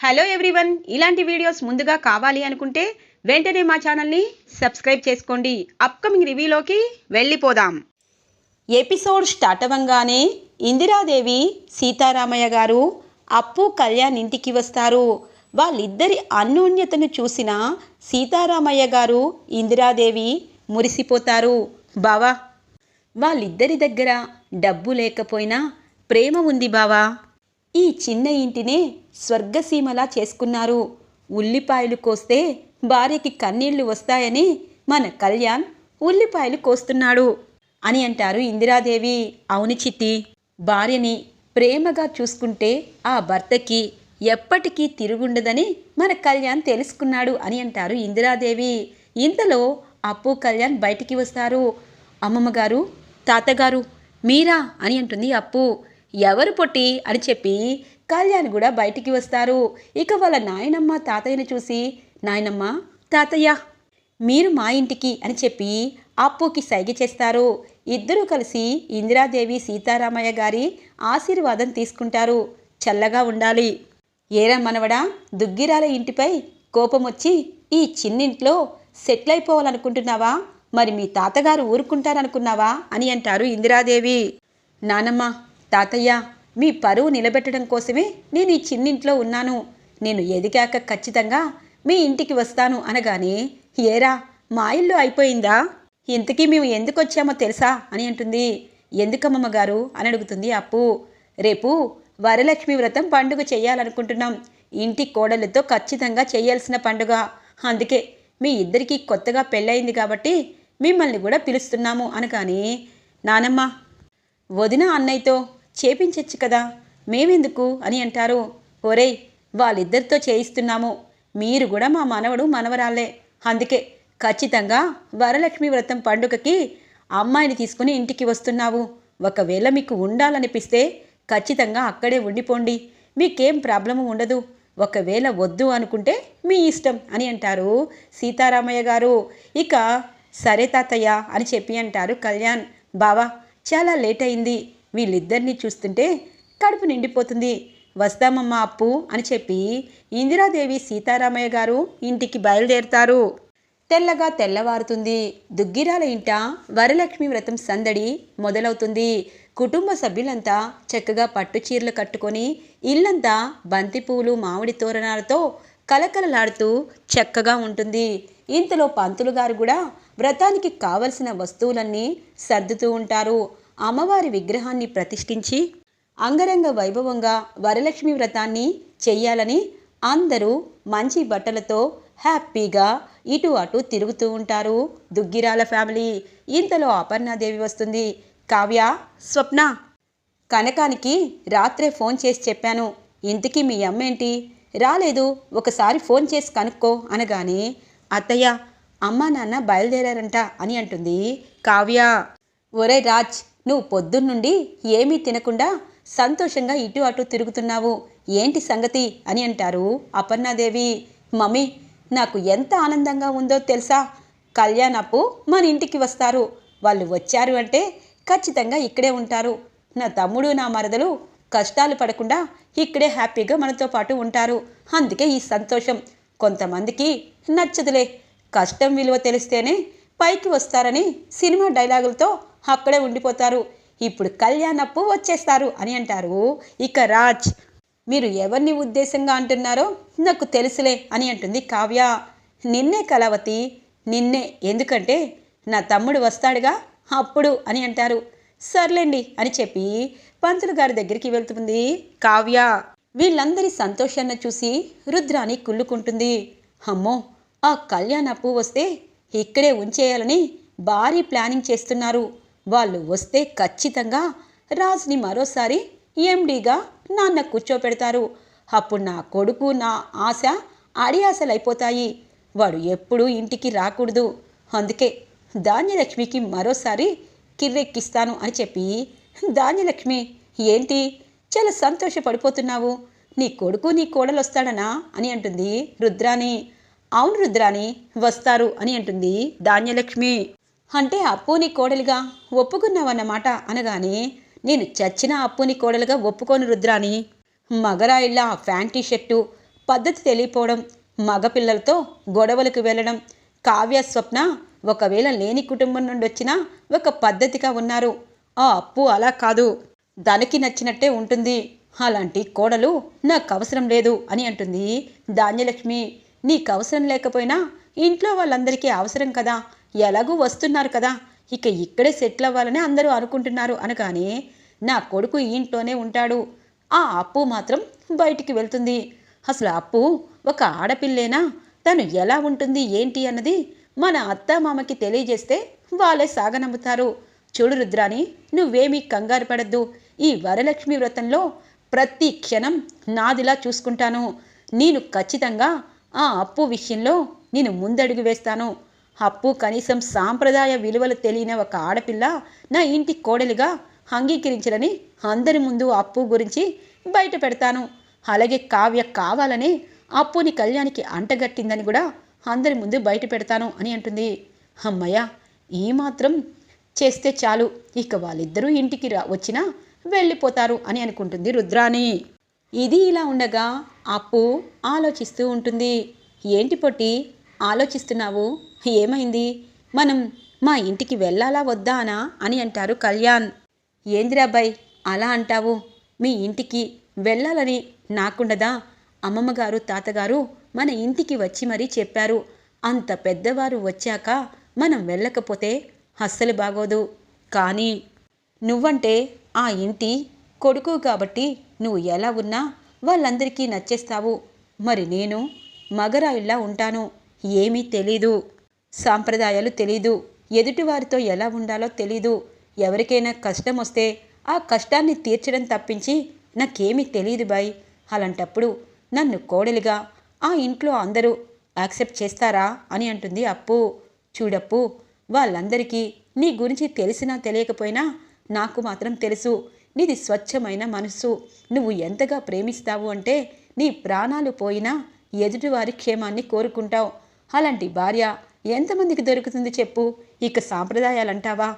Hello everyone ఇలాంటి videos ముందుగా కావాలి అనుకుంటే వెంటనే మా ఛానల్ని సబ్స్క్రైబ్ చేసుకోండి. అప్కమింగ్ రివ్యూలోకి వెళ్ళిపోదాం. ఎపిసోడ్ స్టార్ట్ అవ్వంగానే ఇందిరాదేవి సీతారామయ్య గారు అప్పు కళ్యాణ్ ఇంటికి వస్తారు. వాళ్ళిద్దరి అన్యోన్యతను చూసిన సీతారామయ్య గారు ఇందిరాదేవి మురిసిపోతారు. బావా వాళ్ళిద్దరి దగ్గర డబ్బు లేకపోయినా ప్రేమ ఉంది బావా. ఈ చిన్న ఇంటినే స్వర్గసీమలా చేసుకున్నారు. ఉల్లిపాయలు కోస్తే భార్యకి కన్నీళ్ళు వస్తాయని మన కళ్యాణ్ ఉల్లిపాయలు కోస్తున్నాడు అని అంటారు ఇందిరాదేవి. అవును చిట్టి భార్యని ప్రేమగా చూసుకుంటే ఆ భర్తకి ఎప్పటికీ తిరుగుండదని మన కళ్యాణ్ తెలుసుకున్నాడు అని అంటారు ఇందిరాదేవి. ఇంతలో అప్పు కళ్యాణ్ బయటికి వస్తారు. అమ్మమ్మగారు తాతగారు మీరా అని అంటుంది అప్పు. ఎవరు పొట్టి అని చెప్పి కళ్యాణ్ కూడా బయటికి వస్తారు. ఇక వాళ్ళ నాయనమ్మ తాతయ్యని చూసి నాయనమ్మ తాతయ్య మీరు మా ఇంటికి అని చెప్పి అప్పుకి సైగ చేస్తారు. ఇద్దరూ కలిసి ఇందిరాదేవి సీతారామయ్య గారి ఆశీర్వాదం తీసుకుంటారు. చల్లగా ఉండాలి. ఏరా మనవడా దుగ్గిరాల ఇంటిపై కోపం వచ్చి ఈ చిన్నింట్లో సెటిల్ అయిపోవాలనుకుంటున్నావా మరి మీ తాతగారు ఊరుకుంటారనుకున్నావా? అని అంటారు ఇందిరాదేవి. నానమ్మ తాతయ్య మీ పరువు నిలబెట్టడం కోసమే నేను ఈ చిన్నింట్లో ఉన్నాను. నేను ఎదిగాక ఖచ్చితంగా మీ ఇంటికి వస్తాను అనగానే ఏరా మా ఇల్లు అయిపోయిందా? ఇంతకీ మేము ఎందుకు వచ్చామో తెలుసా? అని అంటుంది. ఎందుకమ్మమ్మ గారు? అని అడుగుతుంది అప్పు. రేపు వరలక్ష్మి వ్రతం పండుగ చేయాలనుకుంటున్నాం. ఇంటి కోడలతో ఖచ్చితంగా చేయాల్సిన పండుగ. అందుకే మీ ఇద్దరికీ కొత్తగా పెళ్ళయింది కాబట్టి మిమ్మల్ని కూడా పిలుస్తున్నాము అనగానే నానమ్మ వదిన అన్నయ్యతో చేపించచ్చు కదా? మేమెందుకు? అని అంటారు. ఒరేయ్ వాళ్ళిద్దరితో చేయిస్తున్నాము. మీరు కూడా మా మనవడు మనవరాలే అందుకే ఖచ్చితంగా వరలక్ష్మి వ్రతం పండుగకి అమ్మాయిని తీసుకుని ఇంటికి వస్తున్నావు. ఒకవేళ మీకు ఉండాలనిపిస్తే ఖచ్చితంగా అక్కడే ఉండిపోండి. మీకేం ప్రాబ్లము ఉండదు. ఒకవేళ వద్దు అనుకుంటే మీ ఇష్టం అని అంటారు సీతారామయ్య గారు. ఇక సరే తాతయ్య అని చెప్పి అంటారు కళ్యాణ్. బావా చాలా లేట్ అయింది. వీళ్ళిద్దరినీ చూస్తుంటే కడుపు నిండిపోతుంది. వస్తామమ్మా అప్పు అని చెప్పి ఇందిరాదేవి సీతారామయ్య గారు ఇంటికి బయలుదేరుతారు. తెల్లగా తెల్లవారుతుంది. దుగ్గిరాల ఇంట వరలక్ష్మి వ్రతం సందడి మొదలవుతుంది. కుటుంబ సభ్యులంతా చక్కగా పట్టు చీరలు కట్టుకొని ఇల్లంతా బంతిపూలు మామిడి తోరణాలతో కలకలలాడుతూ చక్కగా ఉంటుంది. ఇంతలో పంతులు గారు కూడా వ్రతానికి కావలసిన వస్తువులన్నీ సర్దుతూ ఉంటారు. అమ్మవారి విగ్రహాన్ని ప్రతిష్ఠించి అంగరంగ వైభవంగా వరలక్ష్మి వ్రతాన్ని చెయ్యాలని అందరూ మంచి బట్టలతో హ్యాపీగా ఇటు అటు తిరుగుతూ ఉంటారు. దుగ్గిరాల ఫ్యామిలీ ఇంతలో అపర్ణాదేవి వస్తుంది. కావ్య స్వప్న కనకానికి రాత్రే ఫోన్ చేసి చెప్పాను. ఇంతకీ మీ అమ్మేంటి రాలేదు ఒకసారి ఫోన్ చేసి కనుక్కో అనగానే అత్తయ్య అమ్మా నాన్న బయలుదేరారంట అని అంటుంది కావ్య. ఒరే రాజ్ నువ్వు పొద్దున్నుండి ఏమీ తినకుండా సంతోషంగా ఇటు అటు తిరుగుతున్నావు. ఏంటి సంగతి? అని అంటారు అపర్ణాదేవి. మమ్మీ నాకు ఎంత ఆనందంగా ఉందో తెలుసా? కళ్యాణ్ అప్పు మన ఇంటికి వస్తారు. వాళ్ళు వచ్చారు అంటే ఖచ్చితంగా ఇక్కడే ఉంటారు. నా తమ్ముడు నా మరదలు కష్టాలు పడకుండా ఇక్కడే హ్యాపీగా మనతో పాటు ఉంటారు. అందుకే ఈ సంతోషం. కొంతమందికి నచ్చదులే. కష్టం విలువ తెలిస్తేనే పైకి వస్తారని సినిమా డైలాగులతో అక్కడే ఉండిపోతారు. ఇప్పుడు కళ్యాణప్పు వచ్చేస్తారు అని అంటారు. ఇక రాజ్ మీరు ఎవరిని ఉద్దేశంగా అంటున్నారో నాకు తెలుసులే అని అంటుంది కావ్య. నిన్నే కళావతి నిన్నే ఎందుకంటే నా తమ్ముడు వస్తాడుగా అప్పుడు అని అంటారు. సర్లేండి అని చెప్పి పంతులు గారి దగ్గరికి వెళ్తుంది కావ్య. వీళ్ళందరి సంతోషాన్ని చూసి రుద్రాని కుళ్ళుకుంటుంది. అమ్మో ఆ కళ్యాణప్పు వస్తే ఇక్కడే ఉంచేయాలని భారీ ప్లానింగ్ చేస్తున్నారు. వాళ్ళు వస్తే ఖచ్చితంగా రాజ్ని మరోసారి ఎండీగా నాన్న కూర్చోపెడతారు. అప్పుడు నా కొడుకు నా ఆశ అడియాసలైపోతాయి. వాడు ఎప్పుడూ ఇంటికి రాకూడదు. అందుకే ధాన్యలక్ష్మికి మరోసారి కిర్రెక్కిస్తాను అని చెప్పి ధాన్యలక్ష్మి ఏంటి? చాలా సంతోషపడిపోతున్నావు. నీ కొడుకు నీ కోడలు వస్తాడనా అని అంటుంది రుద్రాని అవును రుద్రాని వస్తారు అని అంటుంది ధాన్యలక్ష్మి. అంటే అప్పుని కోడలిగా ఒప్పుకున్నావన్నమాట అనగానే నేను చచ్చిన అప్పుని కోడలుగా ఒప్పుకోను రుద్రాని మగరాయిళ్ళ ఫ్యాంటీ షర్టు పద్ధతి తెలియపోవడం మగపిల్లలతో గొడవలకు వెళ్ళడం కావ్య స్వప్న ఒకవేళ లేని కుటుంబం నుండి వచ్చినా ఒక పద్ధతిగా ఉన్నారు. ఆ అప్పు అలా కాదు. దానికి నచ్చినట్టే ఉంటుంది. అలాంటి కోడలు నాకు అవసరం లేదు అని అంటుంది ధాన్యలక్ష్మి. నీకు అవసరం లేకపోయినా ఇంట్లో వాళ్ళందరికీ అవసరం కదా. ఎలాగూ వస్తున్నారు కదా. ఇక ఇక్కడే సెటిల్ అవ్వాలని అందరూ అనుకుంటున్నారు అనగానే నా కొడుకు ఇంట్లోనే ఉంటాడు. ఆ అప్పు మాత్రం బయటికి వెళ్తుంది. అసలు అప్పు ఒక ఆడపిల్లేనా? తను ఎలా ఉంటుంది ఏంటి అన్నది మన అత్త మామకి తెలియజేస్తే వాళ్ళే సాగనమ్ముతారు. చూడు రుద్రాని నువ్వేమీ కంగారు పడద్దు. ఈ వరలక్ష్మి వ్రతంలో ప్రతి క్షణం నాదిలా చూసుకుంటాను. నేను ఖచ్చితంగా ఆ అప్పు విషయంలో నేను ముందడుగు వేస్తాను. అప్పు కనీసం సాంప్రదాయ విలువలు తెలియని ఒక ఆడపిల్ల నా ఇంటి కోడలిగా అంగీకరించాలని అందరి ముందు అప్పు గురించి బయట పెడతాను. అలాగే కావ్య కావాలని అప్పుని కళ్యాణికి అంటగట్టిందని కూడా అందరి ముందు బయట పెడతాను అని అంటుంది. అమ్మయ్య ఈ మాత్రం చేస్తే చాలు. ఇక వాళ్ళిద్దరూ ఇంటికి రా వచ్చినా వెళ్ళిపోతారు అని అనుకుంటుంది రుద్రాణి. ఇది ఇలా ఉండగా అప్పు ఆలోచిస్తూ ఉంటుంది. ఏంటి పొట్టి? ఆలోచిస్తున్నావు? ఏమైంది? మనం మా ఇంటికి వెళ్ళాలా వద్దా అనా? అని అంటారు కళ్యాణ్. ఏందిరాబాయ్ అలా అంటావు? మీ ఇంటికి వెళ్ళాలని నాకుండదా? అమ్మమ్మగారు తాతగారు మన ఇంటికి వచ్చి మరీ చెప్పారు. అంత పెద్దవారు వచ్చాక మనం వెళ్ళకపోతే అస్సలు బాగోదు. కానీ నువ్వంటే ఆ ఇంటి కొడుకు కాబట్టి నువ్వు ఎలా ఉన్నా వాళ్ళందరికీ నచ్చేస్తావు. మరి నేను మగరాయిల్లా ఉంటాను. ఏమీ తెలీదు. సాంప్రదాయాలు తెలీదు. ఎదుటివారితో ఎలా ఉండాలో తెలీదు. ఎవరికైనా కష్టం వస్తే ఆ కష్టాన్ని తీర్చడం తప్పించి నాకేమీ తెలియదు బాయ్. అలాంటప్పుడు నన్ను కోడలిగా ఆ ఇంట్లో అందరూ యాక్సెప్ట్ చేస్తారా అని అంటుంది అప్పు. చూడప్పు వాళ్ళందరికీ నీ గురించి తెలిసినా తెలియకపోయినా నాకు మాత్రం తెలుసు. నీది స్వచ్ఛమైన మనస్సు నువ్వు ఎంతగా ప్రేమిస్తావు అంటే నీ ప్రాణాలు పోయినా ఎదుటివారి క్షేమాన్ని కోరుకుంటావు. అలాంటి భార్య ఎంతమందికి దొరుకుతుంది చెప్పు. ఇక సాంప్రదాయాలంటావా?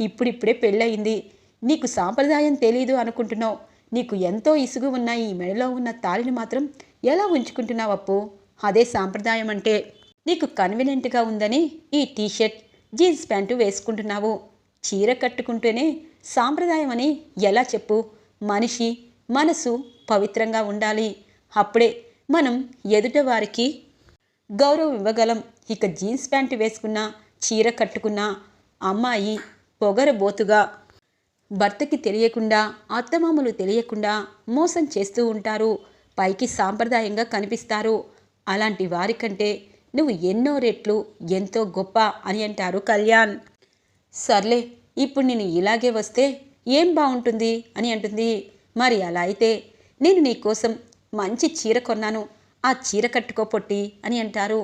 ఇప్పుడిప్పుడే పెళ్ళయింది. నీకు సాంప్రదాయం తెలీదు అనుకుంటున్నావు. నీకు ఎంతో ఇసుగు ఉన్న ఈ మెడలో ఉన్న తాళిని మాత్రం ఎలా ఉంచుకుంటున్నావు అప్పు? అదే సాంప్రదాయం అంటే నీకు కన్వీనెంట్గా ఉందని ఈ టీషర్ట్ జీన్స్ ప్యాంటు వేసుకుంటున్నావు. చీర కట్టుకుంటేనే సాంప్రదాయం అని ఎలా చెప్పు? మనిషి మనసు పవిత్రంగా ఉండాలి. అప్పుడే మనం ఎదుట వారికి గౌరవం ఇవ్వగలం. ఇక జీన్స్ ప్యాంటు వేసుకున్నా చీర కట్టుకున్నా అమ్మాయి పొగరబోతుగా భర్తకి తెలియకుండా అత్తమామలు తెలియకుండా మోసం చేస్తూ ఉంటారు. పైకి సాంప్రదాయంగా కనిపిస్తారు. అలాంటి వారికంటే నువ్వు ఎన్నో రెట్లు ఎంతో గొప్ప అని అంటారు కళ్యాణ్. సర్లే ఇప్పుడు నేను ఇలాగే వస్తే ఏం బాగుంటుంది? అని అంటుంది. మరి అలా అయితే నేను నీకోసం మంచి చీర కొన్నాను. ఆ చీర కట్టుకో పొట్టి అని అంటారు.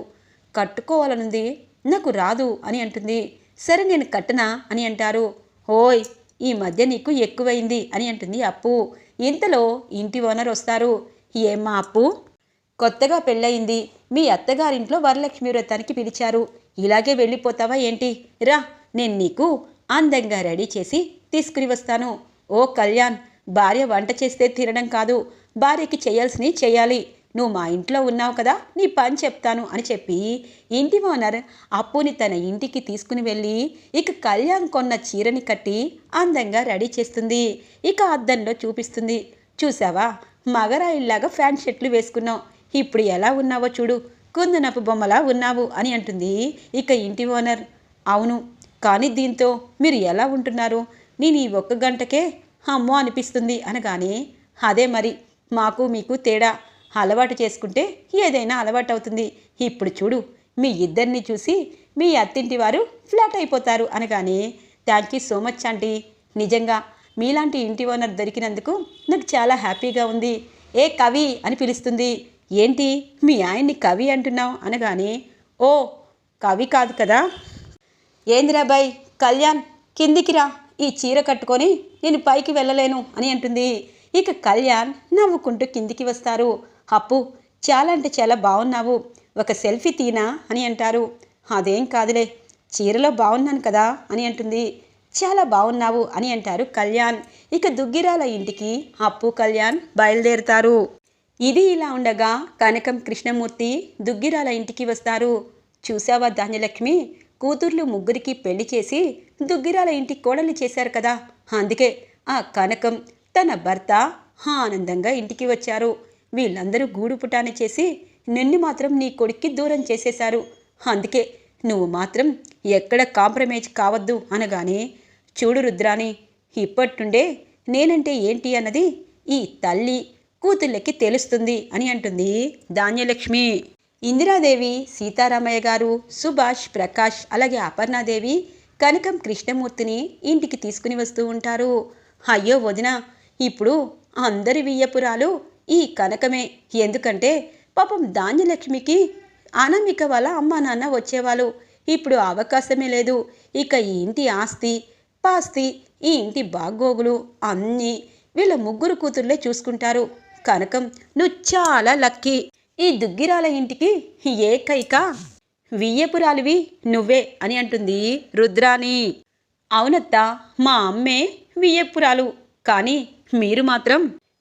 కట్టుకోవాలనుంది నాకు రాదు అని అంటుంది. సరే నేను కట్టనా? అని అంటారు. ఓయ్ ఈ మధ్య నీకు ఎక్కువైంది అని అంటుంది అప్పు. ఇంతలో ఇంటి ఓనర్ వస్తారు. ఏమ్మా అప్పు? కొత్తగా పెళ్ళయింది. మీ అత్తగారింట్లో వరలక్ష్మి వ్రతానికి పిలిచారు. ఇలాగే వెళ్ళిపోతావా ఏంటి? రా నేను నీకు అందంగా రెడీ చేసి తీసుకుని వస్తాను ఓ కళ్యాణ్ భార్య వంట చేస్తే తినడం కాదు. భార్యకి చేయాల్సినవి చేయాలి. నువ్వు మా ఇంట్లో ఉన్నావు కదా నీ పని చెప్తాను అని చెప్పి ఇంటి ఓనర్ అప్పుని తన ఇంటికి తీసుకుని వెళ్ళి ఇక కళ్యాణ్ కొన్న చీరని కట్టి అందంగా రెడీ చేస్తుంది. ఇక అద్దంలో చూపిస్తుంది. చూసావా మగరాయిల్లాగా ఫ్యాంట్ షర్ట్లు వేసుకున్నావు. ఇప్పుడు ఎలా ఉన్నావో చూడు. కుందనపు బొమ్మలా ఉన్నావు అని అంటుంది ఇక ఇంటి ఓనర్. అవును కానీ దీంతో మీరు ఎలా ఉంటున్నారు? నేను ఈ ఒక్క గంటకే అమ్మో అనిపిస్తుంది అనగానే అదే మరి మాకు మీకు తేడా. అలవాటు చేసుకుంటే ఏదైనా అలవాటు అవుతుంది. ఇప్పుడు చూడు మీ ఇద్దరిని చూసి మీ అత్తింటి వారు ఫ్లాట్ అయిపోతారు అనగానే thank you so much aunty నిజంగా మీలాంటి ఇంటి ఓనర్ దొరికినందుకు నాకు చాలా హ్యాపీగా ఉంది. ఏ కవి? అని పిలుస్తుంది. ఏంటి? మీ ఆయన్ని కవి అంటున్నావు? అనగానే ఓ కవి కాదు కదా. ఏందిరాబాయ్ కళ్యాణ్ కిందికి రా. ఈ చీర కట్టుకొని నేను పైకి వెళ్ళలేను అని అంటుంది. ఇక కళ్యాణ్ నవ్వుకుంటూ కిందికి వస్తారు. అప్పు చాలా అంటే చాలా బాగున్నావు ఒక సెల్ఫీ తీనా అని అంటారు. అదేం కాదులే. చీరలో బాగున్నాను కదా అని అంటుంది. చాలా బాగున్నావు అని అంటారు కళ్యాణ్. ఇక దుగ్గిరాల ఇంటికి అప్పు కళ్యాణ్ బయలుదేరుతారు. ఇది ఇలా ఉండగా కనకం కృష్ణమూర్తి దుగ్గిరాల ఇంటికి వస్తారు. చూసావా ధాన్యలక్ష్మి? కూతుర్లు ముగ్గురికి పెళ్ళి చేసి దుగ్గిరాల ఇంటి కోడలు చేశారు కదా. అందుకే ఆ కనకం తన భర్త ఆనందంగా ఇంటికి వచ్చారు. వీళ్ళందరూ గూడు పుటాన చేసి నిన్ను మాత్రం నీ కొడుక్కి దూరం చేసేశారు. అందుకే నువ్వు మాత్రం ఎక్కడ కాంప్రమైజ్ కావద్దు అనగానే చూడు రుద్రాని ఇప్పట్టుండే నేనంటే ఏంటి అన్నది ఈ తల్లి కూతుళ్ళకి తెలుస్తుంది అని అంటుంది ధాన్యలక్ష్మి. ఇందిరాదేవి సీతారామయ్య గారు సుభాష్ ప్రకాష్ అలాగే అపర్ణాదేవి కనకం కృష్ణమూర్తిని ఇంటికి తీసుకుని వస్తూ ఉంటారు. అయ్యో వదిన ఇప్పుడు అందరి వియ్యపురాలు ఈ కనకమే. ఎందుకంటే పాపం ధాన్యలక్ష్మికి అనామిక వాళ్ళ అమ్మా నాన్న వచ్చేవాళ్ళు. ఇప్పుడు అవకాశమే లేదు. ఇక ఈ ఇంటి ఆస్తి పాస్తి ఈ ఇంటి బాగోగులు అన్నీ వీళ్ళ ముగ్గురు కూతుర్లే చూసుకుంటారు. కనకం నువ్వు చాలా లక్కీ. ఈ దుగ్గిరాల ఇంటికి ఏకైక వియ్యపురాలివి నువ్వే అని అంటుంది రుద్రాణి. అవునత్త మా అమ్మే వియ్యపురాలు కానీ మీరు మాత్రం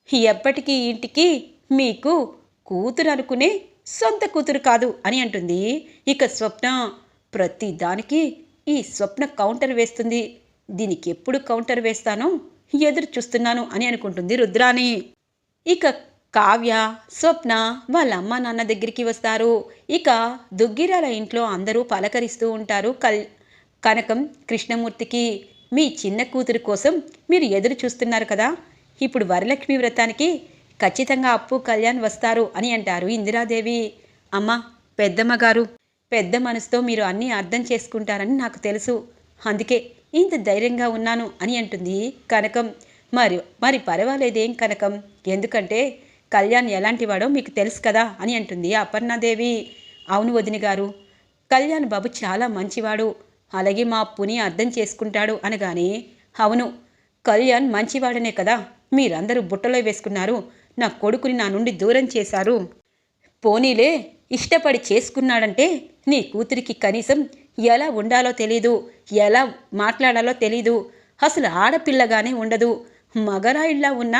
ఎప్పటికీ ఇంటికి మీకు కూతురు అనుకునే సొంత కూతురు కాదు అని అంటుంది. ఇక స్వప్న ప్రతి దానికి ఈ స్వప్న కౌంటర్ వేస్తుంది. దీనికి ఎప్పుడు కౌంటర్ వేస్తానో ఎదురు చూస్తున్నాను అని అనుకుంటుంది రుద్రాణి. ఇక కావ్య స్వప్న వాళ్ళ అమ్మ నాన్న దగ్గరికి వస్తారు. ఇక దుగ్గిరాల ఇంట్లో అందరూ పలకరిస్తూ ఉంటారు కల్ కనకం కృష్ణమూర్తికి. మీ చిన్న కూతురు కోసం మీరు ఎదురు చూస్తున్నారు కదా? ఇప్పుడు వరలక్ష్మి వ్రతానికి ఖచ్చితంగా అప్పు కళ్యాణ్ వస్తారు అని అంటారు ఇందిరాదేవి. అమ్మ పెద్దమ్మ గారు పెద్ద మనసుతో మీరు అన్నీ అర్థం చేసుకుంటారని నాకు తెలుసు. అందుకే ఇంత ధైర్యంగా ఉన్నాను అని అంటుంది కనకం. మరి మరి పర్వాలేదేం కనకం? ఎందుకంటే కళ్యాణ్ ఎలాంటివాడో మీకు తెలుసు కదా అని అంటుంది అపర్ణాదేవి. అవును వదిన గారు కళ్యాణ్ బాబు చాలా మంచివాడు. అలాగే మా అప్పుని అర్థం చేసుకుంటాడు అనగానే అవును కళ్యాణ్ మంచివాడనే కదా మీరందరూ బుట్టలో వేసుకున్నారు నా కొడుకుని నా నుండి దూరం చేశారు. పోనీలే ఇష్టపడి చేసుకున్నాడంటే నీ కూతురికి కనీసం ఎలా ఉండాలో తెలీదు ఎలా మాట్లాడాలో తెలీదు అసలు ఆడపిల్లగానే ఉండదు మగరాయిల్లా ఉన్న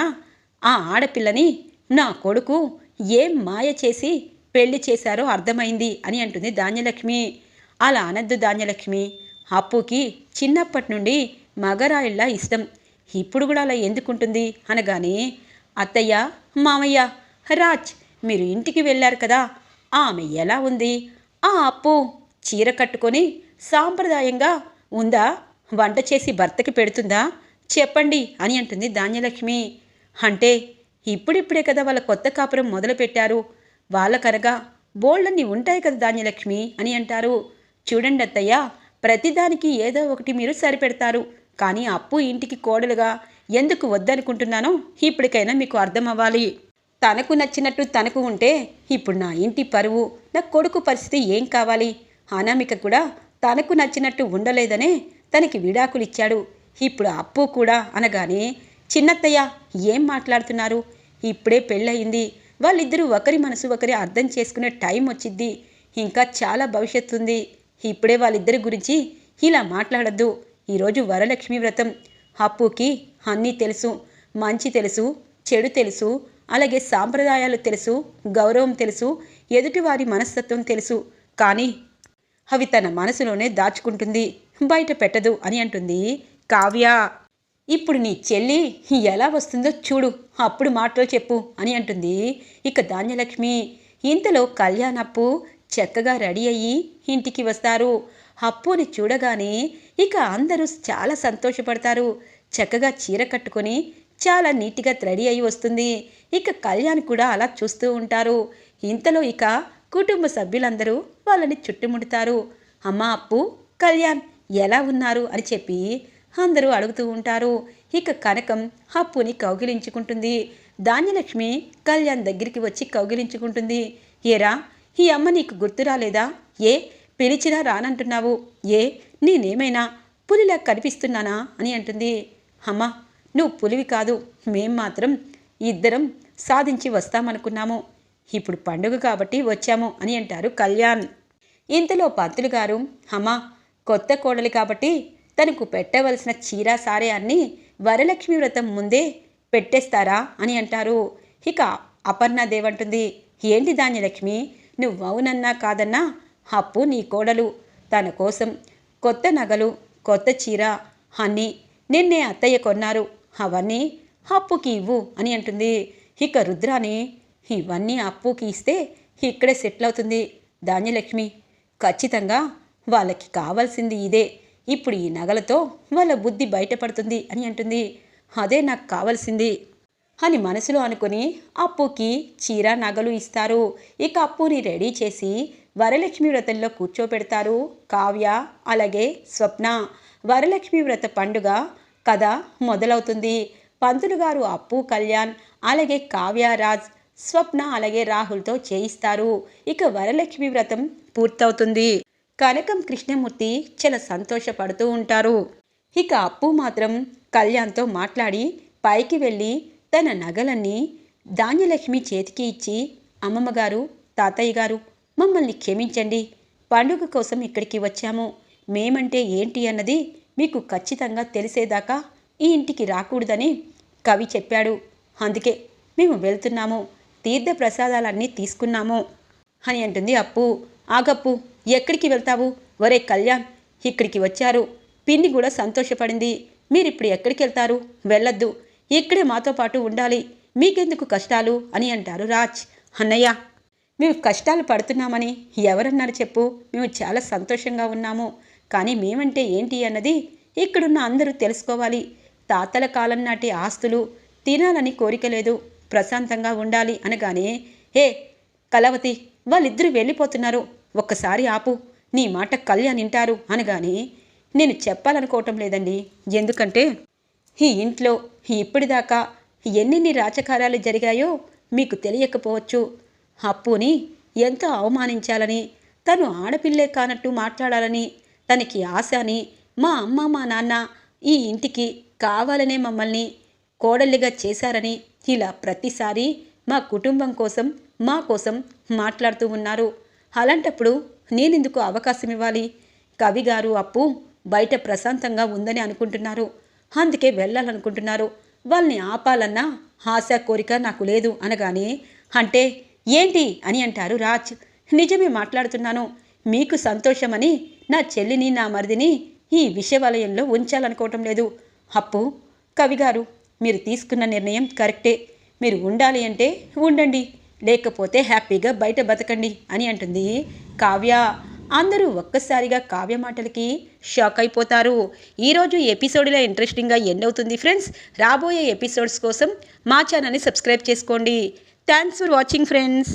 ఆ ఆడపిల్లని నా కొడుకు ఏం మాయ చేసి పెళ్ళి చేశారో అర్థమైంది అని అంటుంది ధాన్యలక్ష్మి. అలా అనద్దు ధాన్యలక్ష్మి. అప్పుకి చిన్నప్పటి నుండి మగరాయిల్లా ఇష్టం. ఇప్పుడు కూడా అలా ఎందుకుంటుంది అనగానే అత్తయ్య మామయ్య రాజ్ మీరు ఇంటికి వెళ్ళారు కదా ఆమె ఎలా ఉంది? ఆ అప్పు చీర కట్టుకొని సాంప్రదాయంగా ఉందా? వంట చేసి భర్తకి పెడుతుందా? చెప్పండి అని అంటుంది ధాన్యలక్ష్మి. అంటే ఇప్పుడిప్పుడే కదా వాళ్ళ కొత్త కాపురం మొదలుపెట్టారు. వాళ్ళకనగా బోళ్ళన్ని ఉంటాయి కదా ధాన్యలక్ష్మి అని అంటారు. చూడండి అత్తయ్య ప్రతిదానికి ఏదో ఒకటి మీరు సరిపెడతారు. కానీ అప్పు ఇంటికి కోడలుగా ఎందుకు వద్దనుకుంటున్నానో ఇప్పటికైనా మీకు అర్థం అవ్వాలి తనకు నచ్చినట్టు తనకు ఉంటే ఇప్పుడు నా ఇంటి పరువు నా కొడుకు పరిస్థితి ఏం కావాలి? అనామిక కూడా తనకు నచ్చినట్టు ఉండలేదనే తనకి విడాకులు ఇచ్చాడు ఇప్పుడు అప్పు కూడా అనగానే చిన్నత్తయ్య ఏం మాట్లాడుతున్నారు? ఇప్పుడే పెళ్ళయింది. వాళ్ళిద్దరూ ఒకరి మనసు ఒకరి అర్థం చేసుకునే టైం వచ్చింది ఇంకా చాలా భవిష్యత్తు ఉంది ఇప్పుడే వాళ్ళిద్దరి గురించి ఇలా మాట్లాడద్దు. ఈరోజు వరలక్ష్మి వ్రతం. అప్పుకి అన్నీ తెలుసు. మంచి తెలుసు. చెడు తెలుసు. అలాగే సాంప్రదాయాలు తెలుసు. గౌరవం తెలుసు. ఎదుటివారి మనస్తత్వం తెలుసు. కానీ అవి తన మనసులోనే దాచుకుంటుంది. బయట పెట్టదు అని అంటుంది కావ్య. ఇప్పుడు నీ చెల్లి ఎలా వస్తుందో చూడు అప్పుడు మాటలు చెప్పు అని అంటుంది. ఇక ధాన్యలక్ష్మి ఇంతలో కళ్యాణ్ అప్పు చక్కగా రెడీ అయ్యి ఇంటికి వస్తారు. అప్పుని చూడగానే ఇక అందరూ చాలా సంతోషపడతారు. చక్కగా చీర కట్టుకొని చాలా నీట్గా రెడీ అయి వస్తుంది. ఇక కళ్యాణ్ కూడా అలా చూస్తూ ఉంటారు. ఇంతలో ఇక కుటుంబ సభ్యులందరూ వాళ్ళని చుట్టుముడతారు. అమ్మ అప్పు కళ్యాణ్ ఎలా ఉన్నారు? అని చెప్పి అందరూ అడుగుతూ ఉంటారు. ఇక కనకం అప్పుని కౌగిలించుకుంటుంది. ధాన్యలక్ష్మి కళ్యాణ్ దగ్గరికి వచ్చి కౌగిలించుకుంటుంది. ఏరా ఈ అమ్మ నీకు గుర్తు రాలేదా? ఏ పిలిచినా రానంటున్నావు. ఏ నేనేమైనా పులిలా కనిపిస్తున్నానా అని అంటుంది. అమ్మ నువ్వు పులివి కాదు. మేం మాత్రం ఇద్దరం సాధించి వస్తామనుకున్నాము. ఇప్పుడు పండుగ కాబట్టి వచ్చాము అని అంటారు కళ్యాణ్. ఇంతలో పంతులు గారు అమ్మ కొత్త కోడలి కాబట్టి తనకు పెట్టవలసిన చీర సారే అన్ని వరలక్ష్మి వ్రతం ముందే పెట్టేస్తారా అని అంటారు. ఇక అపర్ణాదేవి అంటుంది ఏంటి ధాన్యలక్ష్మి నువ్వు అవునన్నా కాదన్నా అప్పు నీ కోడలు. తన కోసం కొత్త నగలు కొత్త చీర అన్నీ నిన్నే అత్తయ్య కొన్నారు. అవన్నీ అప్పుకి ఇవ్వు అని అంటుంది. ఇక రుద్రాని ఇవన్నీ అప్పుకి ఇస్తే ఇక్కడే సెటిల్ అవుతుంది ధాన్యలక్ష్మి ఖచ్చితంగా వాళ్ళకి కావాల్సింది ఇదే. ఇప్పుడు ఈ నగలతో వాళ్ళ బుద్ధి బయటపడుతుంది అని అంటుంది. అదే నాకు కావాల్సింది అని మనసులో అనుకుని అప్పుకి చీర నగలు ఇస్తారు. ఇక అప్పుని రెడీ చేసి వరలక్ష్మి వ్రతంలో కూర్చోపెడతారు కావ్య అలాగే స్వప్న. వరలక్ష్మి వ్రత పండుగ కథ మొదలవుతుంది. పంతులు గారు అప్పు కళ్యాణ్ అలాగే కావ్యరాజ్ స్వప్న అలాగే రాహుల్తో చేయిస్తారు. ఇక వరలక్ష్మి వ్రతం పూర్తవుతుంది. కనకం కృష్ణమూర్తి చాలా సంతోషపడుతూ ఉంటారు. ఇక అప్పు మాత్రం కళ్యాణ్తో మాట్లాడి పైకి వెళ్ళి తన నగలన్నీ ధాన్యలక్ష్మి చేతికి ఇచ్చి అమ్మమ్మగారు తాతయ్య గారు మమ్మల్ని క్షమించండి. పండుగ కోసం ఇక్కడికి వచ్చాము. మేమంటే ఏంటి అన్నది మీకు ఖచ్చితంగా తెలిసేదాకా ఈ ఇంటికి రాకూడదని కవి చెప్పాడు. అందుకే మేము వెళ్తున్నాము. తీర్థ ప్రసాదాలన్నీ తీసుకున్నాము. అని అంటుంది అప్పు. ఆగప్పు. ఎక్కడికి వెళ్తావు? ఒరే కళ్యాణ్ ఇక్కడికి వచ్చారు. పిన్ని కూడా సంతోషపడింది. మీరిప్పుడు ఎక్కడికి వెళ్తారు? వెళ్ళొద్దు. ఇక్కడే మాతో పాటు ఉండాలి. మీకెందుకు కష్టాలు? అని అంటారు రాజ్. అన్నయ్య మేము కష్టాలు పడుతున్నామని ఎవరన్నారు చెప్పు? మేము చాలా సంతోషంగా ఉన్నాము. కానీ మేమంటే ఏంటి అన్నది ఇక్కడున్న అందరూ తెలుసుకోవాలి. తాతల కాలం నాటి ఆస్తులు తినాలని కోరిక లేదు. ప్రశాంతంగా ఉండాలి అనగానే హే కలవతి వాళ్ళిద్దరూ వెళ్ళిపోతున్నారు. ఒక్కసారి ఆపు. నీ మాట కళ్యాణ్ వింటారు అనగానే నేను చెప్పాలనుకోవటం లేదండి. ఎందుకంటే ఈ ఇంట్లో ఇప్పటిదాకా ఎన్నెన్ని రాచకార్యాలు జరిగాయో మీకు తెలియకపోవచ్చు. అప్పుని ఎంతో అవమానించాలని తను ఆడపిల్లే కానట్టు మాట్లాడాలని తనకి ఆశ అని మా అమ్మ మా నాన్న ఈ ఇంటికి కావాలనే మమ్మల్ని కోడలిగా చేశారని ఇలా ప్రతిసారి మా కుటుంబం కోసం మా కోసం మాట్లాడుతూ ఉన్నారు. అలాంటప్పుడు నేనెందుకు అవకాశం ఇవ్వాలి కవి గారు అప్పు బయట ప్రశాంతంగా ఉందని అనుకుంటున్నారు. అందుకే వెళ్ళాలనుకుంటున్నారు. వాళ్ళని ఆపాలన్న ఆశ కోరిక నాకు లేదు అనగానే అంటే ఏంటి? అని అంటారు రాజ్. నిజమే మాట్లాడుతున్నాను. మీకు సంతోషమని నా చెల్లిని నా మరిదిని ఈ విషయవలయంలో ఉంచాలనుకోవటం లేదు. అప్పు కవిగారు మీరు తీసుకున్న నిర్ణయం కరెక్టే. మీరు ఉండాలి అంటే ఉండండి. లేకపోతే హ్యాపీగా బయట బతకండి అని అంటుంది కావ్య. అందరూ ఒక్కసారిగా కావ్య మాటలకి షాక్ అయిపోతారు. ఈరోజు ఎపిసోడ్లో ఇంట్రెస్టింగ్గా ఎండ్ అవుతుంది ఫ్రెండ్స్. రాబోయే ఎపిసోడ్స్ కోసం మా ఛానల్ని సబ్స్క్రైబ్ చేసుకోండి. Thanks for watching friends.